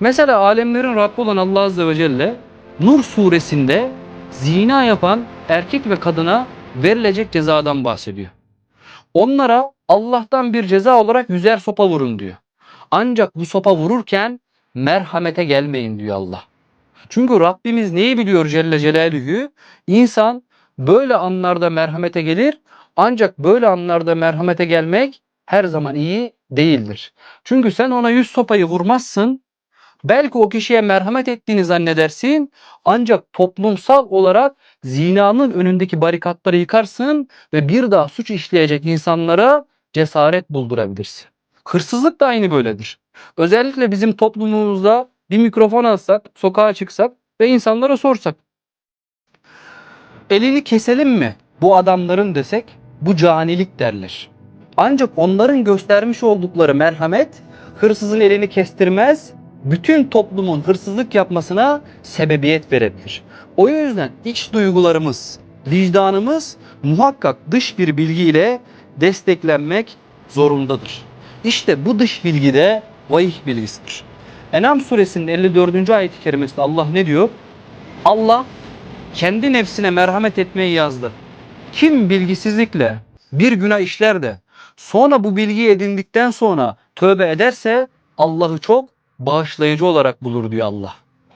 Mesela alemlerin Rabbi olan Allah Azze ve Celle Nur suresinde zina yapan erkek ve kadına verilecek cezadan bahsediyor. Onlara Allah'tan bir ceza olarak yüzer sopa vurun diyor. Ancak bu sopa vururken merhamete gelmeyin diyor Allah. Çünkü Rabbimiz neyi biliyor Celle Celaluhu? İnsan böyle anlarda merhamete gelir ancak böyle anlarda merhamete gelmek her zaman iyi değildir. Çünkü sen ona yüz sopayı vurmazsın. Belki o kişiye merhamet ettiğini zannedersin ancak toplumsal olarak zinanın önündeki barikatları yıkarsın ve bir daha suç işleyecek insanlara cesaret buldurabilirsin. Hırsızlık da aynı böyledir. Özellikle bizim toplumumuzda bir mikrofon alsak, sokağa çıksak ve insanlara sorsak. Elini keselim mi bu adamların desek bu canilik derler. Ancak onların göstermiş oldukları merhamet hırsızın elini kestirmez, bütün toplumun hırsızlık yapmasına sebebiyet verebilir. O yüzden iç duygularımız, vicdanımız muhakkak dış bir bilgiyle desteklenmek zorundadır. İşte bu dış bilgi de vahih bilgisidir. Enam suresinin 54. ayet-i kerimesinde Allah ne diyor? Allah kendi nefsine merhamet etmeyi yazdı. Kim bilgisizlikle bir günah işler de sonra bu bilgiyi edindikten sonra tövbe ederse Allah'ı çok bağışlayıcı olarak bulur diyor Allah.